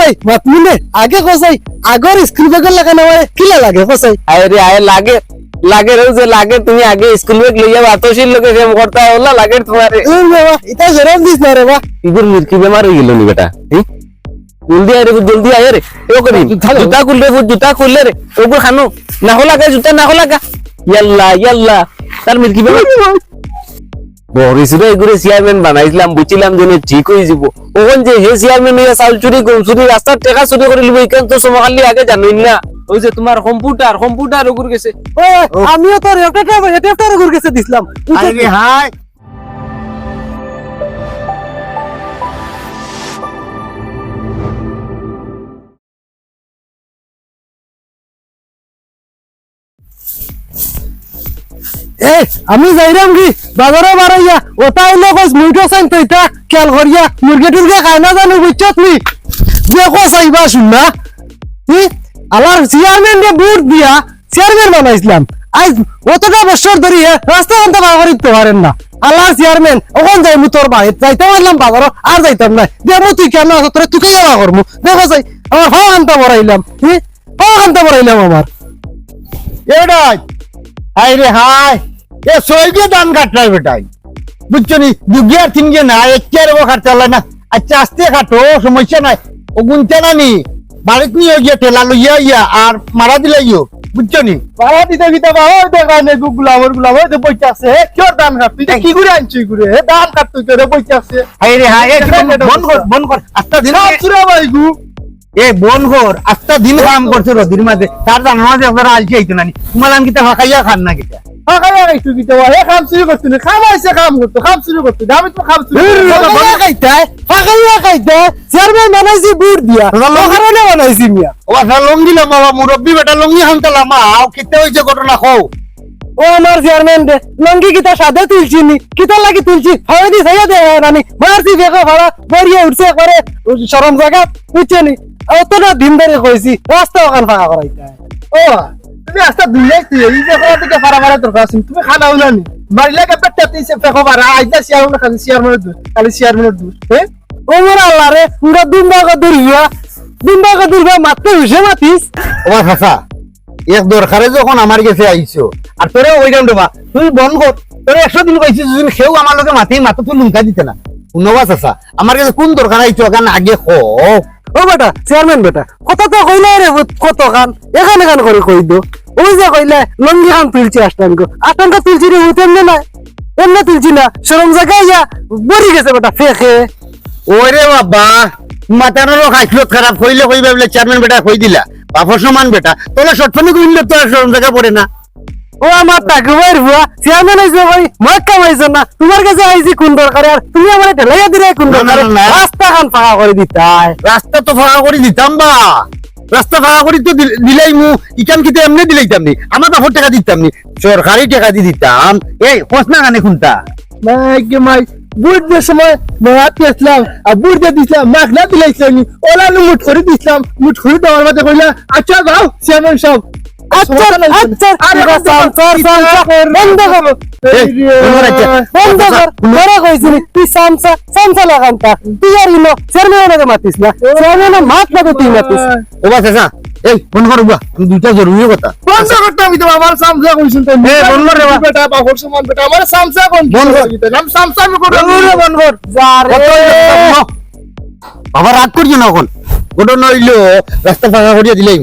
ভাই মাত মিলে আগে কসাই আগর স্কুল ব্যাগের লাগানো হয় কিলা লাগে কসাই? আরে আয় লাগে লাগে রে যে লাগে তুমি আগে স্কুল ব্যাগ লইয়া বাতসির লোকে প্রেম করতা ওলা লাগে তোমার। এ বাবা এটা জরাম দিস না রে বা। ইগুর মির্কি বেমার হয়ে গেল নি বেটা? জলদি আয় রে জলদি আয় রে ও করি জুতা খুললে ফুট জুতা খুললে রে ওগুর খানো। না হো লাগা জুতা না হো লাগা। ইয়াল্লা ইয়াল্লা তার মির্কি বেমার বরিসরে এগুলো চেয়ারম্যান বানাইছিলাম বুঝছিলাম যে ঠিক হয়ে যাব ওখান যে হে চেয়ারম্যান হইয়া চাউল চুরি গম চুরি রাস্তার টাকা চুরি করে লিব এখান তো সমকালি আগে জানুন না। ওই যে তোমার কম্পিউটার কম্পিউটার ওগুর গেছে। আমিও গেছে দিছিলাম। আরে হাই এ, আমি যাইরাম কি? বাজারে বাড়াইয়া ওটা হইল কস মুইটো সাইন তো এটা খেয়াল করিয়া মুরগি টুরগি খাই না জানো বুঝছত নি? দেখো চাইবা শুননা ই আলার চেয়ারম্যান রে বুট দিয়া চেয়ারম্যান বানাইছিলাম আজ অতটা বছর ধরে রাস্তা আনতে পারা করিতে পারেন না। আল্লাহর চেয়ারম্যান ওখান যাই তোর বাড়ি যাইতে পারলাম বাজার আর যাইতাম না দেখো তুই কেন আছো তোর তুই কেবা করব দেখো যাই আমার হাও আনতে বড়াইলাম হি হাও আনতে বড়াইলাম আমার এটাই হাই রে হাই এ সইগে দান কাটলাই বেটাই বুঝছ নি? দুগিয়ার তিনগে না একের ও খাটতে না। আচ্ছা আস্তে খাটো সমস্যা নাই। ও গুনতে না। নি বাড়িত নিয়ে গিয়ে ঠেলা লইয়া ইয়া আর মারা দিলে ইয়ো বুঝছ নি? পাড়া দিতে দিতে বা ওই দেখায় নে গুলামের গুলাম ওই যে বইতে আছে হে কিয় দান কাট তুই কি করে আনছিস ঘুরে হে দান কাট তুই করে বইতে আছে। হাই রে হাই এ বন কর বন কর। আস্তা দিন চুরা ভাই গু। এ বন কর আস্তা দিন কাম করছে রদির মাঝে তার জানা মাঝে আপনারা আলছি আইতো নানি তোমার আমি কিতা ফাঁকাইয়া খান না কিতা হে কাম শুরু করতে না খাম কাম করতে কাম শুরু করতে আমি তো কাম শুরু ফাঁকা খাইতে ফাঁকা খাইতে চেয়ারম্যান বানাইছি বুট দিয়া ওখানে বানাইছি মিয়া ও আচ্ছা লঙ্গি বাবা মুরব্বী বেটা লঙ্গি হামতালা মা আও কিতে হইছে ঘটনা কও ও আমার চেয়ারম্যান রে লঙ্গি কিতা সাদে তুলছি নি কিতা লাগি তুলছি হয় দি সাইয়া দে রানি মারছি দেখো ভাড়া বড়িয়ে উঠছে করে শরম জায়গা বুঝছে নি অতটা দিন ধরে কইছি রাস্তা ওখান ফাঁকা করাইতে ও, তুমি রাস্তা দুইলাই এই যে কোথা থেকে ফাড়া মারা দরকার আছে, তুমি খানা হইলা নি। মারিলে কে পেটটা তুই সে ফেকো মারা আইতা চেয়ারম্যান খালি চেয়ারম্যানের দূর খালি চেয়ারম্যানের দূর হ্যাঁ? ও মোর আল্লাহ রে, পুরা দুম্বা কা দূর গিয়া দুম্বা কা দূর গিয়া মারতে হইছে মাতিস ও চাচা এক দরকারে যখন আমার কাছে আইছো, আর তোরে ওইরাম দেবা তুই বন কর, তোরে একশো দিন কইছিস যদি সেও আমার লোকে মাথি মাথা তুই লুঙ্কা দিতে না। শুনবা চাচা আমার কাছে কোন দরকার আইছো আগে খ ও বেটা চেয়ারম্যান বেটা, কথা তো কইলে রে কত খান এখান এখান করে কই দো ওই যে কইলে লঙ্গি খান তুলছি আষ্টাঙ্গ আষ্টাঙ্গ তুলছি রে এমনি না এমনি তুলছি না সরম জায়গায় ইয়া বড়ি গেছে বেটা, ফেকে। ওরে বাবা মাথার লোক হাইফ্লত খারাপ, কইলে কইবে বলে চেয়ারম্যান বেটা কই দিলা? বাপর সমান বেটা তোলে সটফনি কইলে তো আর সরম জায়গা পড়ে না। ও আমার টাকা বাইর ভুয়া চেয়ারম্যান আইছে ভাই মদ কামাইছে না তোমার কাছে আইছি কোন দরকারে? আর তুমি আমার ঢেলাইয়া দিলে কোন দরকারে। রাস্তা খান ফাঁকা করে দিতাই রাস্তা তো ফাঁকা করে দিতাম বা। রাস্তা ফাঁকা করে তো দিলাই মু ইকাম কিতে এমনি দিলাইতাম নি? আমার টাকা দিতাম নি সরকারি টাকা দি দিতাম। এই খোঁজ না কানে খুনতা মাইকে মাই বুট দিয়ে সময় মাত পেছলাম আর বুট দিয়ে দিছিলাম মাক না দিলাইছিলাম ওলা মুঠ করে দিছিলাম মুঠ করে দেওয়ার মধ্যে কইলা আচ্ছা যাও চেয়ারম্যান সব আরে সামসার সামসা বন্ধ করো। এই, বন্ধ রাখছে। বন্ধ কর। ধরে কইছিস তুই সামসা সামসা লাগানতা। তুই আর ইনো চেয়ারম্যান মাতিস না। চেয়ারম্যান মাত না তো তুই মাতিস। ও বাস আসা এই ফোন করো বুয়া আমি দুইটা জরুরি কথা। বন্ধ করতে আমি তো আমার সামসা কইছিস তো। এ, বন্ধ রে বাবা। বেটা বাবর সমান বেটা আমার সামসা কোন বন্ধ। কর। নাম সামসা আমি করব বন্ধ কর। যা রে। বাবা রাগ করছ না এখন। ওটা নইলো রাস্তা ফাঁকা করিয়া দিলাই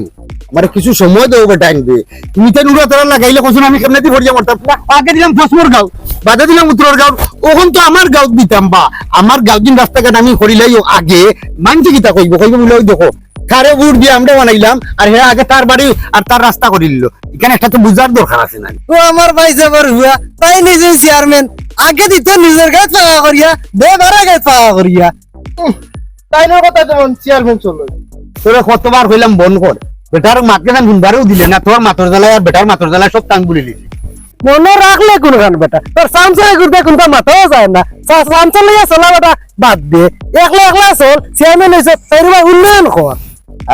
মু আমার কিছু সময় দেবো বেটা আনবে তুমি তো নুরা তারা লাগাইলে কোন আমি কেমনে দিয়ে ভরিয়া করতাম আগে দিলাম ফসমর গাঁও বাদে দিলাম উত্তর গাঁও ওখান তো আমার গাঁও দিতাম বা। আমার গাঁও দিন রাস্তাঘাট আমি করিলাই আগে মানছি কিতা কইব? কইব বলে ওই দেখো কারে বুট দিয়ে আমরা বানাইলাম আর হ্যাঁ আগে তার বাড়ি আর তার রাস্তা করে দিল এখানে একটা তো বুঝার দরকার আছে না। ও আমার ভাই যাবার হুয়া তাই নিজে চেয়ারম্যান আগে দিত নিজের গাছ পাওয়া করিয়া দে বারা গাছ পাওয়া করিয়া। তাই না কথা যেমন চেয়ারম্যান চলো তোরা কতবার কইলাম বন্ধ কর। বেটার মাতকে না গুনবারেও দিলে না তোর মাতর জ্বালায় আর বেটার মাতর জ্বালায় সব টান বলে দিলি মনে রাখলে কোন খান বেটা তোর সামসাই ঘুরতে কোনটা মাথাও যায় না। সামসাই লইয়া চলা বেটা বাদ দে। একলা একলা চল চেয়ারম্যান হয়েছে উন্নয়ন কর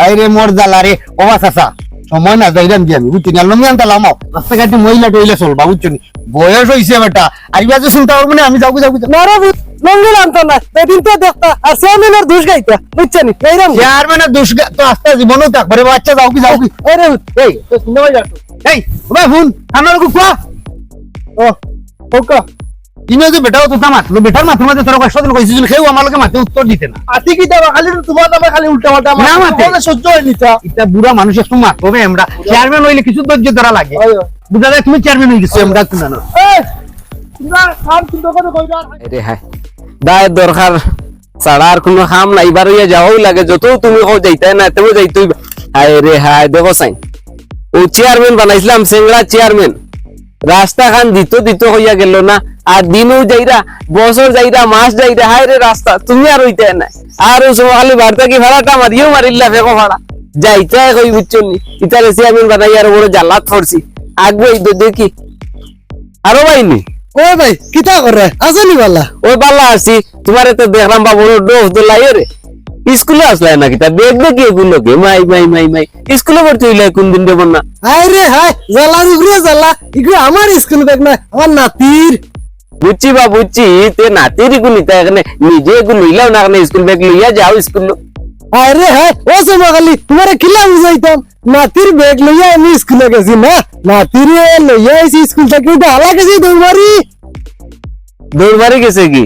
আই রে মোর জ্বালা রে ও চাচা। সময় না যাইরাম কি আমি বুঝছি না লঙ্গি আনতে লামাও। রাস্তাঘাটে মহিলা টইলে চলবা বুঝছ নি? বয়স হইছে বেটা। আর ইবা যে চিন্তা করব না আমি যাব যাব নরে লঙ্গি আনতো না। এদিন তো দেখতা আর চেয়ারম্যানের দোষ গাইতা বুঝছেন যাইরাম গি চেয়ারম্যানের দোষ তো আস্তে জীবনও থাকবে বাচ্চা যাও কি যাও কি। এই রে এই তো শুনে ভাই এই ওবা ফোন আমার কোয়া ও ওকা। ইনো যে বেটাও তো মাত বেটার মাথার মাঝে তোর কষ্ট দিন কইছিস খেউ আমার লগে মাথে উত্তর দিতে না। আতি কি দাবা খালি তোমার দাবা খালি উল্টা পাল্টা না মাতে। সহ্য হয় নিতা এটা বুড়া মানুষ একটু মাত হবে আমরা চেয়ারম্যান হইলে কিছু ধৈর্য ধরা লাগে। বুঝা যায় তুমি চেয়ারম্যান গেছো আমরা শুনা না তোমরা কাম সুন্দর করে কইরা রে হায়। দায়ের দরকার ছাড়ার কোনো কাম নাই এবার যাওয়াই লাগে যত তুমি না তেও যাইতই হায় রে হায় দেখো সাইন। ও চেয়ারম্যান বানাইছিলাম সিংড়া চেয়ারম্যান রাস্তা খান দিত দিত হইয়া গেল না আর দিনও যাইরা বছর যাইরা মাস যাইরা হায় রে রাস্তা তুমি আর হইতে না আর ও সময় খালি বার্তা কি ভাড়াটা মারিও মারিল্লা ফেকো ভাড়া। যাইতে কই বুঝছ নি ইতারে চেয়ারম্যান বানাই আর বড় জালাত করছি। আগবো এই তো দেখি। আরও বাইনি? ও ভাই কিতা করে? আসনি বালা ওই পাল্লা আসছি তোমার তো দেখলাম বাবু ডোজ দোলাই রে। স্কুলে আসলাই নাকি? তা বেগ দেখি এগুলো কে। মাই মাই মাই মাই স্কুলে ভর্তি হইলে কোন দিন দেব না? হাই রে হাই জ্বালা উগরে জ্বালা ইগু আমার স্কুল ব্যাগ না আমার নাতির। বুঝছি বা বুঝছি তে নাতির গুলি তা এখানে নিজে এগুলো লইলাও না এখানে স্কুল ব্যাগ লইয়া যাও স্কুল হাই রে হাই ও সমকালি তোমারে কিলা বুঝাইতাম নাতির ব্যাগ লইয়া আমি স্কুলে গেছি না নাতির লইয়া আইছি স্কুল থেকে উঠে হালা গেছি দৌড়ারি দৌড় মারি গেছে কি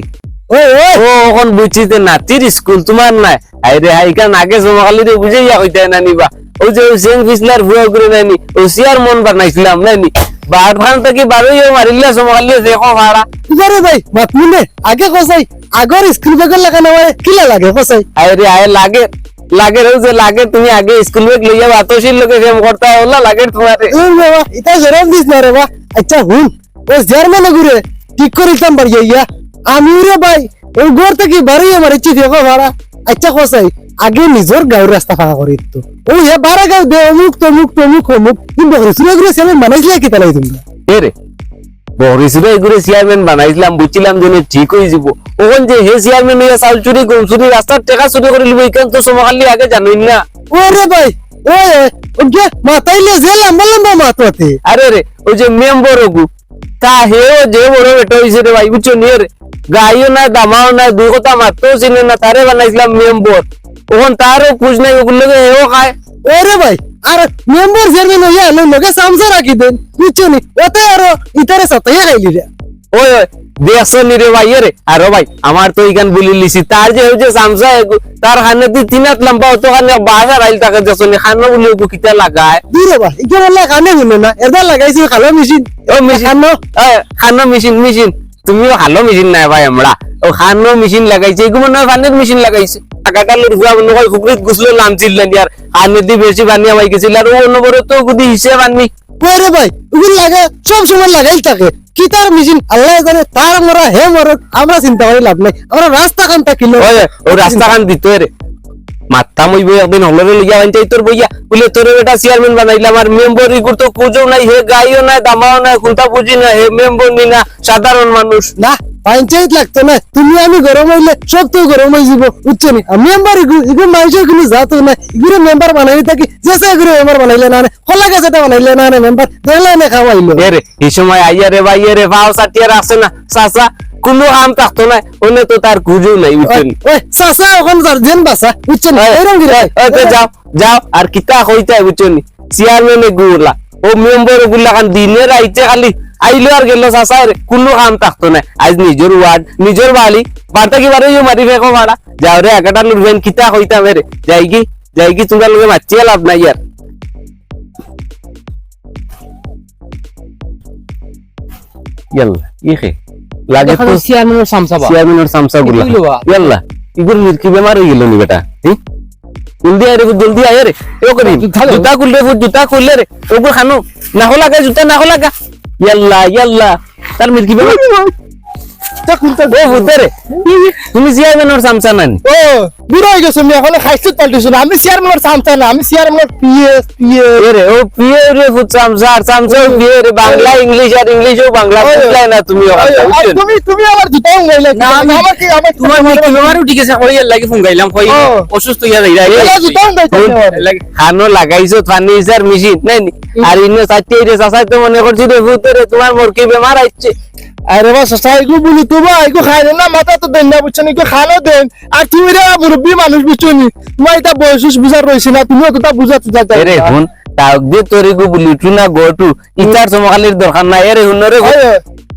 ওই ওই ও এখন বুঝছি তে নাতির স্কুল তোমার নাই আই রে হাই কান আগে সমকালি রে বুঝাইয়া হইতে না নিবা ওই যে সেন ফিসলার ভুয়া করে নাইনি ও সিয়ার মন বানাইছিলাম নাইনি বার ভান থেকে বারোই মারিল্লা সমকালি দেখো ভাড়া। আরে ভাই মাতমিনে আগে কসাই আগর স্কুল ব্যাগের লাগানো হয় কিলা লাগে কসাই আরে আয় লাগে লাগে রে যে লাগে তুমি আগে স্কুল ব্যাগ লইয়া বাতশীল লোকে ফেম করতে হলা লাগে তোমার এ বাবা এটা জরাম দিস না রে বা। আচ্ছা হুন ও জার্মানে ঘুরে ঠিক করিতাম বাড়ি ইয়া আমি রে ভাই ওই ঘর থেকে বাড়ি আমার ইচ্ছে দেখো ভাড়া। আচ্ছা কসাই আগে নিজের গাঁর রাস্তা ফাঁকা করি তো ও হে বারা গাঁও দে অমুক তমুক তমুক অমুক। কিন্তু মানাইছিলে কি তালাই এ চেয়ারম্যান বানাইছিলাম ঠিক হয়ে যাব। ওখান যে হে চুরি গম চুরি রাস্তার টাকা চুরি করে লিব এখান তো সমকালি আগে জানুই না। ওরে ভাই ওই ওকে মাতাইলে যে লম্বা লম্বা মাতাতে আরে রে ওই যে মেম্বর ওগু তা হেও যে বড় বেটা হইছে রে ভাই বুঝছ নি রে গাইও না দামাও না দুই কথা মারতেও চিনে না তারে বানাইছিলাম মেম্বর ওখান তারও খুঁজ নাই ওগুলো হেও খায়। ওরে ভাই আর মেম্বার চেয়ারম্যান হইয়া আলো লগে সামসা রাখি দেন বুঝছ নি? ওতে আরও ইতারে সাতাইয়া খাইলি রে। ওই ওই দেখছ রে ভাই রে আরও ভাই আমার তো ইখান বলি লিছি। তার যে হচ্ছে সামসা তার খানে তুই তিনাত লম্বা হতো খানে বাজার আইল তাকে দেখছ নি খানো বলি ওগু কিতা লাগায়? দিরে বা ইকে বললে কানে শুনে না এদা লাগাইছি খালো মেশিন ও মেশিন খানো। খানো মেশিন মেশিন তুমিও ভালো মেশিন নাই ভাই আমরা ও খানো মেশিন লাগাইছে এগুলো না ফানের মেশিন লাগাইছে। টাকাটা লুটুয়া মনে ফুকরিত গুছলে নামছিল না আর খানে দি বেশি বানিয়ে আমাই গেছিল আর ও নম্বরে তো গুদি হিসেব ওরে ভাই ওগুলো লাগে সব সময় লাগাই থাকে। কি তার মেশিন আল্লাহ জানে তার মরা হে মর আমরা চিন্তা করে লাভ নাই। আমরা রাস্তা খান থাকিল। ওই ও রাস্তা খান দিত রে মাত্তা মই বই একদিন হলরে লিয়া বানতে তোর বইয়া। বলে তোর বেটা চেয়ারম্যান বানাইলাম আর মেম্বার ইগুর তো খুঁজো নাই হে গাইও নাই দামাও নাই খুঁতা বুঝি না হে মেম্বার নি না সাধারণ মানুষ না পঞ্চায়েত লাগতো না তুমি আমি গরম হইলে সব তো গরম হয়ে যাব বুঝছ নি? মেম্বার ইগু মানুষের কোনো যাতো না ইগুরে মেম্বার বানাই থাকি যেসে ইগুরে মেম্বার বানাইলে না খোলা গেছে বানাইলে না মেম্বার দেখলে না খাওয়াইলো এই সময় আইয়া রে ভাই রে ভাও সাটিয়ার আসে না চাচা কোনো হাম থাকতো না ওনে তো তার খুঁজো নাই ওই সাসা ওখান জেন বাসা বুঝছ না এরকম কি রে? যাও যাও আর কিতা কইতে বুঝছেন চেয়ারম্যানে গুলা। ও মেম্বারগুলা খান দিনে রাইতে খালি আইলো আর গেল চাচা রে কোনো কাম থাকতো না। আজ নিজের ওয়ার্ড নিজের বাড়ি বার্তা কি বারে মারি ফেকো মারা যাও রে একাটা লুটবেন কিতা কইতাম রে যাই কি যাই কি তোমরা লোকে মারছিয়ে লাভ নাই আর। ইয়াল্লা ইহে লাগে তো চেয়ারম্যানের সামসাবা চেয়ারম্যানের সামসা গুলা। এগুলো বা? ইয়াল্লা ইগুর মির্কি বেমার হয়ে গেল নি বেটা? হ্যাঁ জলদি আয় রে জলদি আয় রে। ও করি জুতা খুললে জুতা খুললে রে। ওগুলো খানো না হলাগা জুতা না হলাগা। ইয়াল্লা ইয়াল্লা। তার মির্কি বেমার? তুমি চেয়ারম্যানের চামচা নানি ও বুড়ো হয়ে গেছো আমি এখন খাইছি পাল্টেছো না। আমি চেয়ারম্যানের চামচা না আমি চেয়ারম্যানের পিএস এরে ও পিয়ে রে চামচা আর চামচা পিয়ে রে বাংলা ইংলিশ আর ইংলিশও বাংলা বুঝলাই না তুমি? তুমি তুমি আমার জুতা উঙ্গাইলে না, আমি- আমার কি আমার তোমার কি তোমারও ঠিক আছে কই লাগি ফোন গাইলাম কই অসুস্থ হইয়া এলা জুতা উঙ্গাইতে শুন, খানো লাগাইছো ফার্নিচার মেশিন নাই? আর ইনে চারটে রে চাচাই মনে করছি রে ভূতেরে তোমার মুরগি বেমার আইছে আরে বাস সাইগু বলি তোমা এগো খাইলে না মাথা তো দেন না বুঝছ এগো খানো দেন। আর তুমি রে মুরব্বী মানুষ বুঝছ নি? তোমার এটা বয়স বুঝার রয়েছে না তুমিও তো তা বুঝা তুজা এরে হুন তাওক দিয়ে তোর গো বলি টু না গটু ইতার চমকালির দরকার নাই এরে হুন রে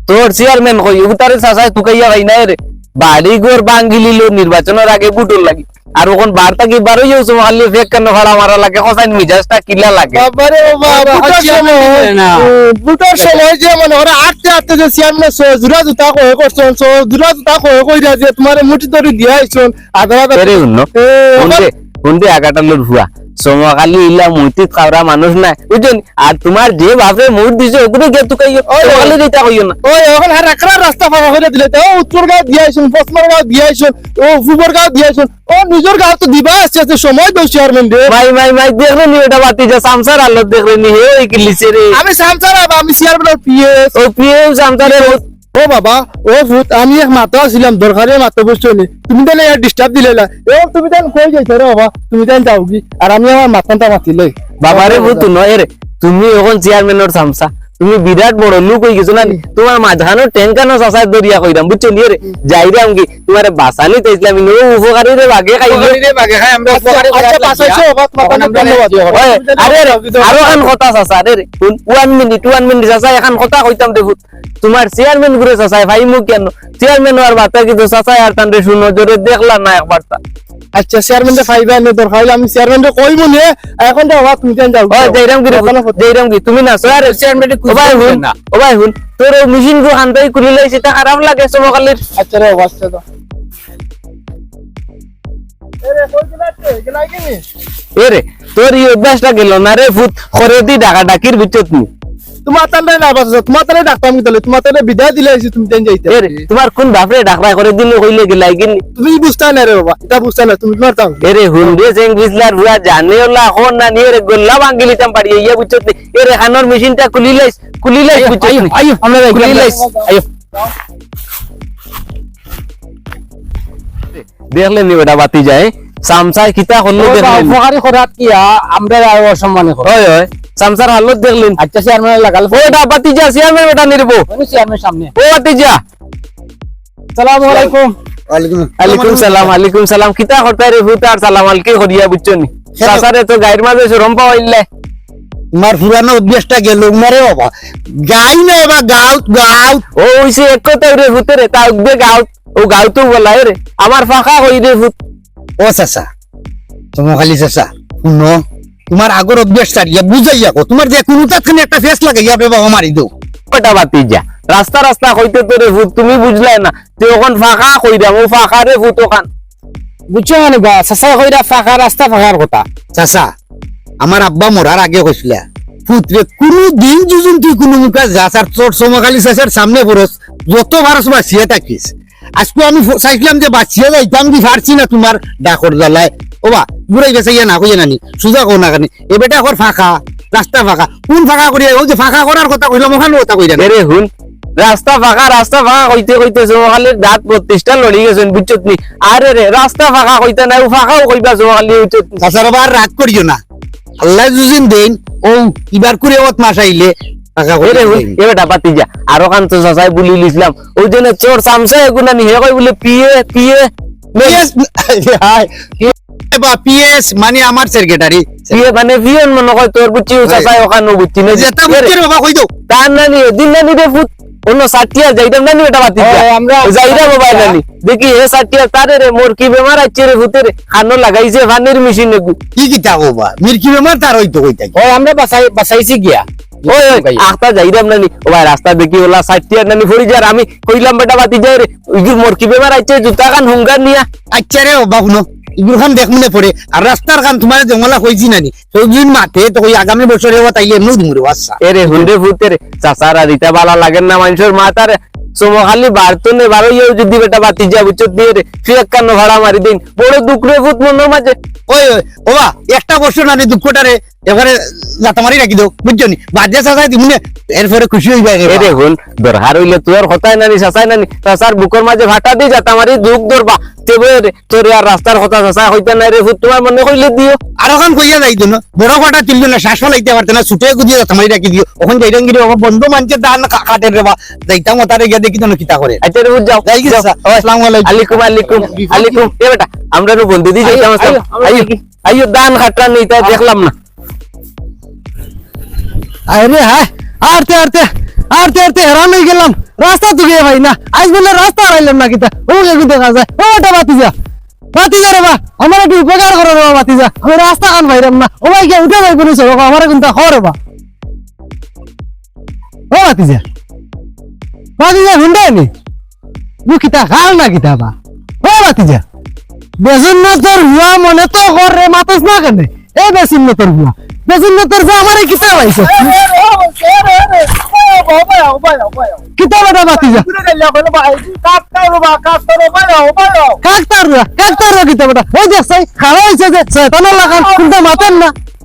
তোর চেয়ারম্যান কই উতারে চাচাই তুকাইয়া ভাই নাই রে বাড়ি ঘর ভাঙ্গিলিল নির্বাচনের আগে বুটুর লাগি। আর ওখান বার্তা কি বারো যাওছো চমকালি ফেক কেন ভাড়া মারা লাগে? কসাইন মিজাজটা কিলা লাগে? বাবারে বাবা বুটার সময় যে মানে ওরা আটতে আটতে যে চেয়ারম্যান জুরা জুতা কয়ে করছন সো জুরা জুতা কয়ে কইরা যে তোমার মুঠি ধরে দিয়া আইছন আধা আধা এরে হুন দে হুনতে হুনতে আগাটা লোর ভুয়া চমকালি ইলা মুইতিত খাওয়া মানুষ নাই। বুঝছেন আর তোমার যে বাপে মুখ দিছে ওগুলো গে চমকালি দিতা কইও না। ওই রাস্তা ফাঁকা করে দিলে তো। উত্তর গাঁও দিয়ে আইসুন পশ্চিম গাঁও দিয়ে ও ফুবর গাঁও দিয়ে ও নিজের গাঁও তো দিবা আসছে সময় দো চেয়ারম্যান রে মাই মাই মাই দেখলে নি এটা বাতি যা সামসার আলো দেখলে নি হে ওই কিলিছে রে আমি সামসার আমি চেয়ারম্যান পিএস ও পিএ সামসারের ও বাবা ও ভূত আমি এক মাতা ছিলাম দরকারে মাতা বুঝছ নি তুমি তাহলে ইয়ার ডিস্টার্ব দিলে না? ও তুমি তাহলে কই যাইছো রে বাবা? তুমি তাহলে যাও কি? আর আমি আমার মাতানটা মাতিলে। বাবারে ভূত নয় রে। তুমি এখন চেয়ারম্যানের সামসা তুমি বিরাট বড় লোক হয়ে গেছো না? তোমার মাঝখানো টেনকানো চাষার দরিয়া কইরাম বুঝছ নি? রে যাইরাম কি তোমার বাসানি তো ইসলাম উপকারী রে বাগে খাইলো রে বাগে খাই আমরা আরে আরও এখন কথা চাচা রে ওয়ান মিনিট ওয়ান মিনিট চাচা এখন কথা কইতাম ভূত তোমার চেয়ারম্যান ঘুরে চাচাই ভাই মুখ কেন চেয়ারম্যান আর বাতা কিন্তু চাচাই আর তান রে শুনো জোরে দেখলা না একবার তা আচ্ছা চেয়ারম্যানটা ফাইবা এনে দরকার হইলে আমি চেয়ারম্যানটা কই মনে এখন তো তুমি তাহলে যাও। ও জয়রাম গিরি জয়রাম গিরি তুমি না স্যার চেয়ারম্যান ও ভাই হুন ও ভাই হুন তোর মেশিন গো হান্দাই খুলিলে সেটা খারাপ লাগে সমকালের আচ্ছা রে তো এ রে তোর এই অভ্যাসটা গেল না রে ভূত? খরে দি ডাকা ডাকির ভিতর নি। তোমার তালে তালে বিদায় দিলে আইছি তুমি দেন যাইতে। তোমার কোন বাপরে ডাকরা করে দিলে কইলে গেলাই কিনি তুমি বুঝতা না রে বাবা এটা বুঝতা না তুমি তোমার তাও এ রে হুন রে সেং জানে ওলা এখন না নিয়ে রে গোল্লা ভাঙ্গিলি তাম পারি ইয়া বুঝছত নি। এ খানোর মেশিনটা বুঝছত নি। আইও আমরা খুলিলাইস আইও দেখলেন নি ওটা বাতি যায়। সামসাই কিতা হলো দেখলেন উপকারী করাত কি আমরা আর অসম্মানে করো হয় হয়। সামসার হালত দেখলেন। আচ্ছা চেয়ারম্যান লাগাল। ওটা বাতি যা চেয়ারম্যান ওটা নিরবো চেয়ারম্যান সামনে। ও বাতি যা সালাম। আলাইকুম। আলাইকুম সালাম আলাইকুম সালাম। কিতা করতে রে ভূত আর সালাম আলকি করিয়া বুঝছনি? সাসারে তো গাইর মাঝে শরম পাওয়াইলে পুরানো অভ্যাসটা গেল মারে বাবা। গাই না বাবা গাও গাও। ও হইছে এক কথা রে ভূতে রে তা উদ্বে গাও। ও গাও তো বলা রে। আমার ফাঁকা হই রে ভূত। ও চাচা তোমার খালি চাচা শুনো। তোমার আগর অভ্যাসটা ইয়া বুঝাই যাকো তোমার যে কোনো তাৎক্ষণিক একটা ফেস লাগে ইয়া বাবা মারি দাও। ওটা বাতি যা। রাস্তা রাস্তা হইতে তো রে ভূত তুমি বুঝলাই না। তুই ওখান ফাঁকা কই দাম ও ফাঁকা রে ভূত ওখান। বুঝছ মানে বা সাসা কইরা ফাঁকা রাস্তা ফাঁকার কথা। চাচা আমার আব্বা মরার আগে কইছিল পুত্রে কোনো দিন যুজন তুই কোনো মুখে যাস আর তোর সমকালী চাষের সামনে বরস যত বারস বাঁচিয়ে থাকিস। আজকে আমি চাইছিলাম যে বাঁচিয়ে যাইতাম কি পারছি না তোমার ডাকর জ্বালায়। ওবা বুড়াই গেছে ইয়া না কইয়ে নানি সুজা কো না কানি এ বেটা কর ফাঁকা রাস্তা ফাঁকা কোন ফাঁকা করিয়া ও যে ফাঁকা করার কথা কইলাম ওখানে কথা কইরা না এরে হুন রাস্তা ফাঁকা রাস্তা ফাঁকা কইতে কইতে জমাখালির দাঁত বত্রিশটা লড়ি গেছেন বুঝছত নি। আরে রে রাস্তা ফাঁকা কইতে নাই ও ফাঁকাও কইবা চাচার আবার রাগ করিও না। আল্লাহ যুজিন দেন ও ইবার করে ওত মাস আইলে করে পাতি যা আরও চাচাই বুলি লিছিলাম ওই জন্য চোর কই বলে পিয়ে পিয়ে বা পিএস মানে আমার সেক্রেটারি পিয়ে মানে মনে কয় তোর ওখানে না? যেটা বুঝছেন বাবা কই দাও তার নানি দিন নানি রে ফুট। অন্য সাটিয়া যাইতাম নানি এটা বাতি আমরা- যাইরা মোবাইল নানি। দেখি হে সাটিয়া তারে রে মোর কি বেমার আছে রে ভূতে রে খানো লাগাইছে ফানির মেশিন কি কি তা বা মির্কি বেমার তার হইতো কইতা ও আমরা বাসাই বাসাইছি গিয়া। ওই ওই আখতা যাইরাম নানি। ও ভাই রাস্তা দেখি ওলা সাটিয়া নানি ফড়ি যার আমি কইলাম বেটা বাতি যাই রে। ইগুর মোর কি বেমার আছে জুতা কান হুঙ্গার নিয়া। আচ্ছা রে বাবা শুনো ইগুর খান দেখ মনে পড়ে। আর রাস্তার খান তোমার জঙ্গলা কইছি নানি। সবদিন মাঠে তো আগামী বছরে ও তাইলে এমনি দিমু রে আচ্ছা এরে হুন্ডে ভূতে রে। চাচারা রিতা বালা লাগেন না মানুষের মাথারে। সমখালি বাড়তো নে বারো ইয়েও যদি বেটা বাতি যা দিয়ে ভাড়া মারি দিন। বড় দুঃখ রে ভূত মনের মাঝে। ওই ওবা একটা বছর না দুঃখটারে এবারে লাতা মারি রাখি দাও বুঝছ নি? বাজে দিমুনে এরপরে খুশি হইবা এ দেখুন দরকার হইলে তোর হতাই নানি সাসাই নানি সাসার বুকর মাঝে ভাটা দিয়ে যাতা তামারি দুঃখ তেবে রে তোর আর রাস্তার কথা সাসা হইতে নাই রে ভূত তোমার মনে কইলে দিও। আরও কাম কইয়া যাইতো না বড় কথা তুললো না শ্বাস ফলাইতে পারতে না ছুটে গুদিয়ে লাতা মারি রাখি দিও। ওখান গিয়ে আমার বন্ধু মানছে দান কা- কাটে রে বা। যাইতাম ওতারে দেখি তো না কিতা করে। আচ্ছা রে ভূত যাও। যাই। স্যার। আসসালামু আলাইকুম। আলাইকুম আলাইকুম এ বেটা আমরা তো বন্ধু দিয়ে যাইতাম আইও, আইও দান খাটরা নেই তাই দেখলাম না। আরে হ্যাঁ আরতে আরতে আরতে আরতে হেরান হয়ে গেলাম। রাস্তা তো গিয়ে ভাই না আজ বলে রাস্তা হারাইলাম না কিতা ও একটু দেখা যায়। ও ওটা বাতিজা বাতিজা রে বা। আমার একটু উপকার করো রে বা বাতিজা আমি রাস্তা খান ভাইরাম না। ও ভাই গিয়ে উঠে যাই ও আমার কিন্তু খবর বা। ও বাতিজা বাতিজা হুন্ডে নি? বু কিতা খাল না কিতা বা? ও বাতিজা বেসন না তোর হুয়া মনে তো করে মাতস না কেন? এই বেসন না তোর হুয়া বেসন না তোর আমারে কিতা লাইছে কিতা বেটা বাতিজা কাকতার কাকতার রা কিতা বেটা? ওই দেখ সাই খাওয়া হইছে যে শয়তানের লাগান কিন্তু মাতেন না?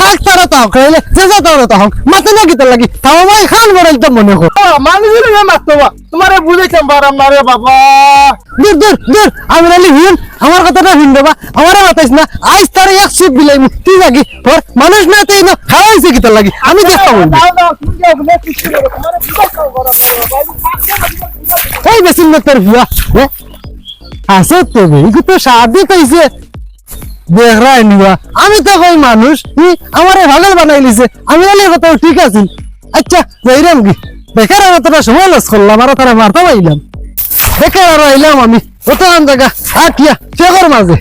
যে তোর তো হক মাতে না কিতা লাগি তাও ভাই খান বড়াই তো মনে কর। তোমারে বুঝাইতাম পারাম না রে বাবা। দূর দূর দূর আমি নালি হুন আমার কথাটা শুন দেবা আমারে বাতাইস না আজ তার এক সুপ বিলাই তুই লাগি তোর মানুষ না তাই না খাওয়া হয়েছে কিতা লাগি আমি দেখতাম এই বেশি না তোর ভুয়া আসে তো এগুলো তো শাদি কইছে নিবা আমি তো কই মানুষ ই আমারে ভাগল বানাই লিছে। আমি নালি কথা ঠিক আছে। আচ্ছা যাইরাম কি? বেকার আর তোরা সময় লস করলাম, আর তারা মারতে পাইলাম। বেকার আর আইলাম আমি। কত জায়গা। আটিয়া চেকর মাঝে।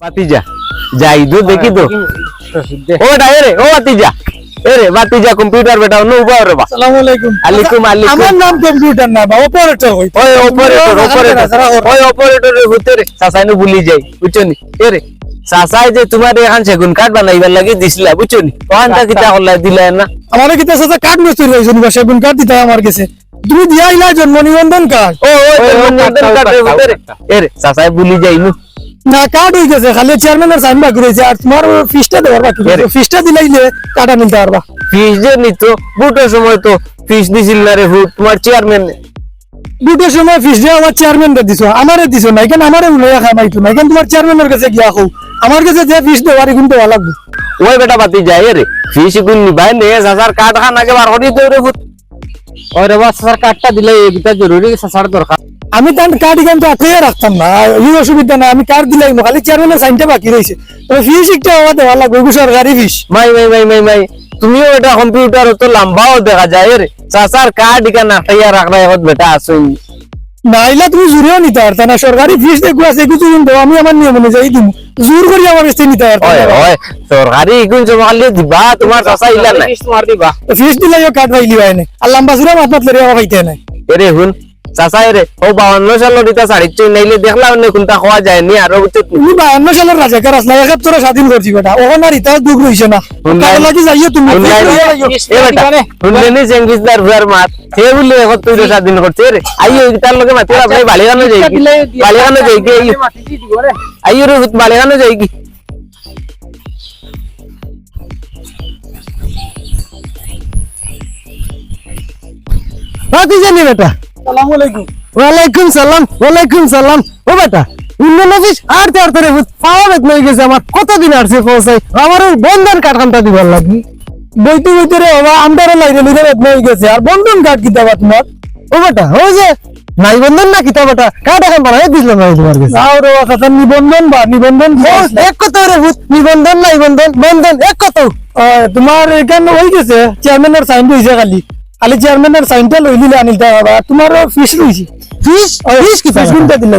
বাতিজা যাই দু দেখি তো। ও বেটা এ রে ও বাতিজা এ রে বাতিজা কম্পিউটার বেটা অন্য উবা রে বা। আসসালামু আলাইকুম। আলাইকুম আলাইকুম। আমার নাম কম্পিউটার না বা অপারেটর হই। ওই অপারেটর অপারেটর ওই অপারেটর হতে রে সাসাইনু ভুলি যাই বুঝছ নি এ রে সাসাই যে তোমার এখান সেগুন কাঠ বানাইবার লাগি দিছিলা বুঝছ নি ওখানটা কিতা করলা দিলা না? আমার কিতা সাথে কার্ড মিস্ত্রি রয়েছে বা সেগুন কার্ড দিতে হয় আমার কাছে। তুমি দিয়া ইলা জন্ম নিবন্ধন কার্ড ও ওই নিবন্ধন কার্ডের ভিতরে। এ রে সাসাই ভুলি যাই নু কার্ড হয়ে গেছে খালি চেয়ারম্যানের সাইন বাকি রয়েছে আর তোমার ফিসটা দেওয়ার বাকি রয়েছে। ফিসটা দিলাইলে কাটা নিতে পারবা। ফিস যে নিত বুটের সময় তো ফিস দিছিল না রে তোমার চেয়ারম্যান দুটোর সময় ফিস দিয়ে আমার চেয়ারম্যানকে দিছো আমারে দিছো না এখানে আমারে উলাইয়া খামাইতো না এখানে তোমার চেয়ারম্যানের কাছে গিয়া হোক আমার কাছে যে ফিস দেওয়ার এখন দেওয়া লাগবে। ওই বেটা বাতি যায় রে ফিস গুন নিবাই নে সাসার কাঠ খান আগে বার হরি দেও রে ওরে বাস স্যার কার্ডটা দিলে এটা জরুরি স্যার দরকার। আমি তার কার্ড এখান তো আটকে রাখতাম না। এই অসুবিধা না আমি কার্ড দিলাই না খালি চেয়ারম্যানের সাইনটা বাকি রয়েছে। তবে ফিস একটা হওয়া দেওয়া লাগবে সরকারি ফিস মাই মাই মাই মাই মাই তুমিও এটা কম্পিউটার তো লম্বাও দেখা যায় রে। সাসার কাঠ ইকা নাটাইয়া রাখরা এখন বেটা আসুন নাইলে তুমি জোরেও নিতে পারতা না সরকারি ফিস দেখব আছে কিছু কিন্তু আমি আমার নিয়ম অনুযায়ী দিম। জোর করে আমার কাছে নিতে পারতা ওই ওই সরকারি ইগুন জমা খালি দিবা তোমার চাচা ইলা নাই। তোমার দিবা। ফিস দিলে কার্ড পাইলি হয় না আর লম্বা জোরে মাত মাত লড়ে আমার পাইতে নাই। এরে হুন সাসা রে ও বাউন্ন সালের ইটা সাড়ে চুই নাইলে দেখলাম না কোনটা খাওয়া যায়নি আর বুঝছ তুমি বায়ান্ন সালের রাজাকার আসলা একাত্তরে স্বাধীন করছি বেটা ওখান আর ইতিহাস দুঃখ রইছে না। কারও লাগি যাইও তুমি। এ বেটা শুনলেনি চেঙ্গিসদার ভুয়ার মাত? হে বলে এখন তুই তো স্বাধীন করছে রে আইও তার লগে মাতি আপনি বালিগানো যাই কি বালিগানো যাই কি আইও। আইও রে বালিগানো যাই কি জানি বেটা। ওয়ালাইকুম সালাম ওয়ালাইকুম সালাম। ও বেটা অফিস আর তার তারে পাওয়া বেত নই গেছে আমার। কতদিন আসছে পৌঁছাই আমার ওই বন্ধন কাঠখানটা দিবার লাগি। বইতে বইতে রে বাবা আমদারে লাইনে লিখে বেতন হয়ে গেছে। আর বন্ধন কার্ড কি দেবা তোমার ও বেটা ওই যে নাই বন্ধন না কিতা বেটা কাট এখন বানাই দিলাম আমি তোমার কাছে। আর কথা নিবন্ধন বা নিবন্ধন ও, এক কত রে ভূত নিবন্ধন নাই বন্ধন বন্ধন এক কত তোমার এখানে হয়ে গেছে চেয়ারম্যানের সাইন রয়েছে খালি। খালি চেয়ারম্যানের সাইনটা লই দিলে আনিল বাবা। তোমার ফিস রয়েছে? ফিস ফিস কিতা ফিস কোনটা দিলে?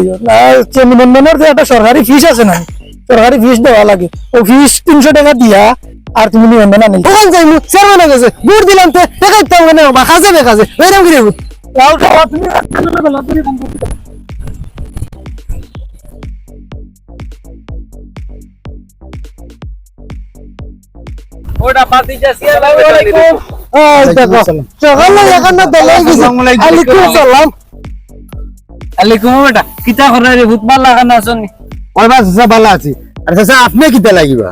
নিবন্ধনের যে একটা সরকারি ফিস আছে না সরকারি ফিস দেওয়া লাগে। ও ফিস তিনশো টাকা দিয়া আর তুমি নিবন্ধন আনিল। ওখান যাই মু চেয়ারম্যান গেছে। বুট দিলাম তে টাকা দিতাম কেন বা খাজে বে খাজে এরকম কি ভূত ওটা পাতি যাসি আসনি আপনি কিতা লাগিবা?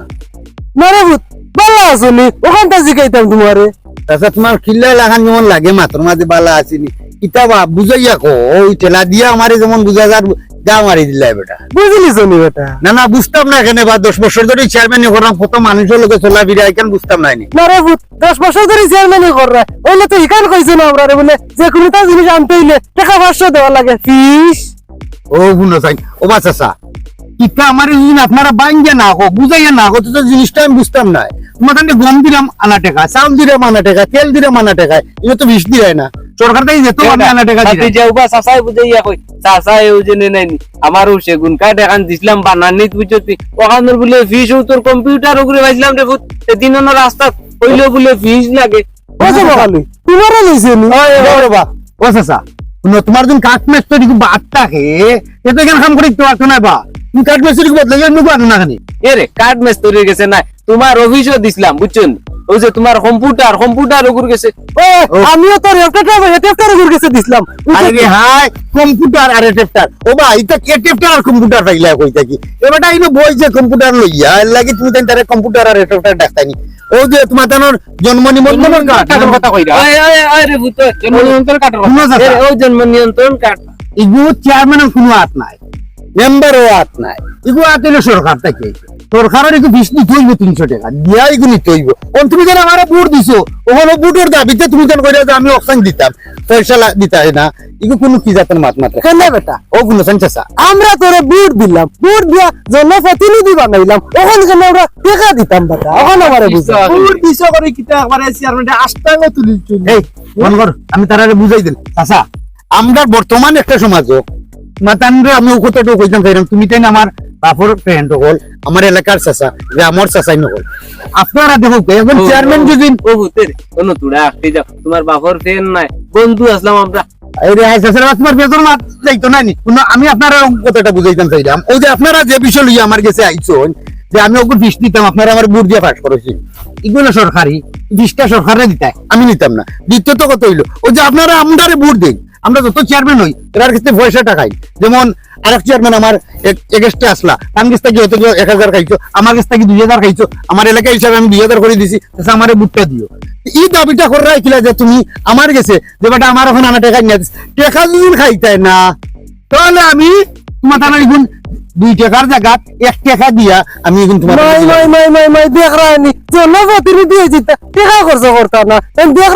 না রে ভূত ভালো আছো ওখানটা জিকাইতাম তোমারে চাচা তোমার কিল্লা লাগান যেমন লাগে মাত্র মাঝে ভালো আছিনি কিতা বুঝাইয়া কো। ওই ঠেলা দিয়া আমারে যেমন বুঝা যার গা মারি দিলাই বেটা। বুঝলিস নি বেটা? না না বুঝতাম না এখানে বা দশ বছর ধরে করলাম কত মানুষের লোকে চলা বিরা এখানে বুঝতাম না নি না রে দশ বছর ধরে চেয়ারম্যানই কররা ওইলে তো কইছে না আমরা রে বলে যে কোনো তা জিনিস আনতে হইলে টাকা পাঁচশো দেওয়া লাগে ফিস। ও গুণ চাই ও কিতা আমার জিনিস আপনারা বাইঙ্গে না হো বুঝাইয়া না হো তো জিনিসটা আমি বুঝতাম না। তোমার গম দিলাম আনা টাকা চাউল দিলাম আনা টাকা তেল দিলাম আনা টাকা এটা তো বিষ দিলাই না। সরকার থেকে যেত আমি আনা টাকা পাতি দিলাই যাওবা সাসাই বুঝাইয়া কই সাসাই ও জেনে নাইনি আমারও সেগুন কাঠ এখান দিছিলাম বানানি বুঝতি। ওখানের বলে ফিস ও তোর কম্পিউটার উপরে পাইছিলাম রে ভূত। সেদিন রাস্তা কইলে বলে ফিস লাগে। ও যে বকালি তোমারও লইছে ও বা ও। চাচা তোমার যখন কাঠ মেস্তরি বাদ থাকে এ তো এখানে কাম করে না বা। তুমি কাঠ মেস্তরি বদলে গেলে পারো না খানি এরে কাঠ গেছে না তোমার অফিসও দিছিলাম বুঝছেন? ওই যে তোমার কম্পিউটার কম্পিউটার উপর গেছে। আমিও তো রেফটার উপর গেছে দিছিলাম। আরে হাই কম্পিউটার আর ও বা এটা কে টেপটার আর কম্পিউটার পাইলা কই থাকি? এবারটা ইনো বই যে কম্পিউটার লইয়া এর লাগি তুমি তাই তারে কম্পিউটার আর ডাক্তানি ও যে তোমার তানোর জন্ম নিবন্ধনের কার্ডের কথা কইরা। ওই ওই ওই রে ভূত জন্ম কাঠ শুনো চাচা। জন্ম নিয়ন্ত্রণ কাঠ ইগু চেয়ারম্যানের কোনো হাত নাই। মেম্বারও হাত নাই। ইগু হাত সরকার থেকে। সরকারের একটু বিশ নিতে হইব তিনশো টাকা? দিয়া ইগু নিতে হইব কোন তুমি যেন আমার বুট দিছো? ওখানে বুটের দাবিতে তুমি যেন কইরা যে আমি অকসান দিতাম। পয়সা লা- না। ইগু কোনো কি জাতের মাত মাত্রা? কেন বেটা? ও কোনো চাচা আমরা তোরে বুট দিলাম। বুট দিয়া জনপ্রতিনিধি বানাইলাম। ওখানে কেন আমরা টাকা দিতাম বেটা? ওখানে আমারে বুঝা। দিছো করে কিতা একবারে চেয়ারম্যানটা আস্তাঙ্গ তুলি এই মন কর। আমি তারা বুঝাই দিল চাচা আমরা বর্তমান একটা সমাজ মাতানরে আমি কথাটা কইতাম চাইলাম তুমি তাই না আমার বাপর ফ্রেন্ড হল আমার এলাকার গ্রামর চাচাই নহল। আপনারা দেখো চেয়ারম্যান যদি ও ভূতের কোন তুড়া আটকে যাও। তোমার বাপর ফ্রেন্ড নাই। বন্ধু আসলাম আমরা। আমি আপনারা কথাটা বুঝাইতাম চাইলাম। ওই যে আপনারা যে বিষয় লইয়া আমার কাছে আইছন যে আমি ওগুলো ফিস দিতাম আপনারা আমার বুট দিয়ে পাস করেছি এগুলো সরকারি ফিসটা সরকারে দিতাই আমি নিতাম না। দ্বিতীয়ত কত হইল ওই যে আপনারা আমদারে বুট দেন। আমরা যত চেয়ারম্যান হই এবার কাছে পয়সা টাকাই। যেমন আরেক চেয়ারম্যান আমার এগেস্টে আসলা। তার কাছ থেকে হয়তো এক হাজার খাইছো, আমার কাছ থেকে দুই হাজার খাইছো। আমার এলাকা হিসাবে আমি দুই হাজার করে দিছি আমার বুটটা দিও। এই দাবিটা করে রাখিলা যে তুমি আমার গেছে যে বেটা আমার এখন আনা টাকা নিয়ে টেকা যদি খাইতাই না। তাহলে আমি তোমার এগুন দুই টাকার জায়গা এক টাকা দিয়া আমি এগুন তোমার মাই মাই মাই মাই মাই দেখ রানি জনপ্রতিনিধি হয়েছে টাকা খরচ করতাম না?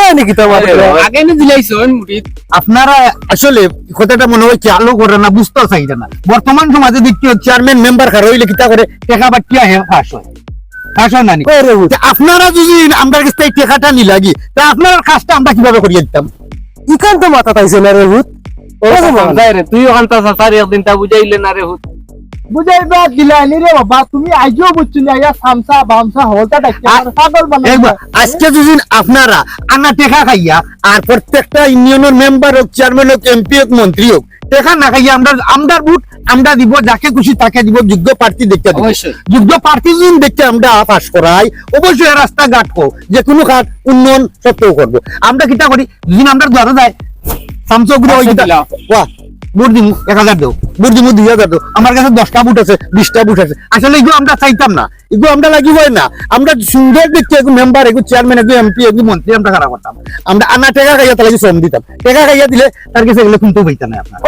আমি কি তোমার আগে নি দিলাইছো মুটি আপনারা আসলে কথাটা মনে হয় চালু করে না বুঝতে চাইছে না। বর্তমান সমাজে দেখতে চেয়ারম্যান মেম্বার খার হইলে কিতা করে টাকা বাটিয়া হে ফাঁস হয়। আপনারা যদি আমার কাছ থেকে টাকাটা নি লাগি তা আপনার কাজটা আমরা কীভাবে করিয়ে দিতাম? ইকান তো মাথা তাইছে না রে ভূত ও যে বকালি। রে তুই ওখান তা একদিন তা বুঝাইলে না রে ভূত বুঝাইবা দিলাইনি রে বাবা তুমি আইজো বুঝছিলি আইয়া সামসা বামসা হলটা ডাকি আমার পাগল একবার আজকে যদি আপনারা আনা টেকা খাইয়া আর প্রত্যেকটা ইউনিয়নের মেম্বার হোক চেয়ারম্যান হোক এমপি হোক মন্ত্রী হোক টেকা না খাইয়া আমরা আমদার বুট আমরা দিব যাকে খুশি তাকে দিব যোগ্য প্রার্থী দেখতে দিব। যোগ্য প্রার্থী যদি দেখতে আমরা পাস করাই অবশ্যই রাস্তা ঘাট হোক যে কোনো ঘাট উন্নয়ন সত্ত্বেও করব। আমরা কিটা করি যদি আমরা দ্বারা যায় সামসগুলো ওই কিটা বাহ। বুট দিমু এক হাজার দেও। বুট দিমু দুই হাজার দেও। আমার কাছে দশটা বুট আছে বিশটা বুট আছে। আসলে এগুলো আমরা চাইতাম না। এগুলো আমরা লাগিবই না। আমরা সুন্দর দেখছি এগু মেম্বার চেয়ারম্যান এমপি মন্ত্রী আমরা খারাপ করতাম আমরা আনা টাকা খাইয়া তাহলে শ্রম দিতাম। টাকা খাইয়া দিলে তার কাছে এগুলো না আপনার।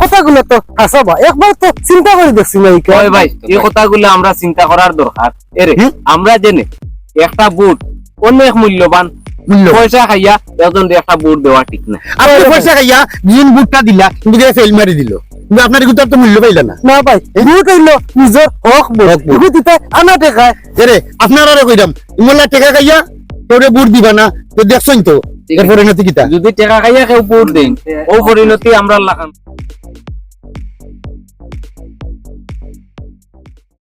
কথাগুলো তো হাসাবা। একবার তো চিন্তা করে দেখছি না ভাই এই কথাগুলো আমরা চিন্তা করার দরকার। এরে আমরা জেনে একটা বুট অনেক মূল্যবান মূল্য পয়সা খাইয়া এখন একটা বুট দেওয়া ঠিক না। আপনি পয়সা খাইয়া বুটটা দিলা কিন্তু ফেল মারি দিল। কিন্তু আপনার কিন্তু তো মূল্য পাইলা না। না ভাই বুট হইল নিজের হক বুট। বুট। দিতে আনা দেখায় এরে আপনার আরও কইরাম ইমলা টেকা খাইয়া তোরে বুট দিবা না তো দেখছই তো এর পরিণতি কিতা? যদি টাকা খাইয়া কেউ বুট দেন ও পরিণতি আমরা লাগান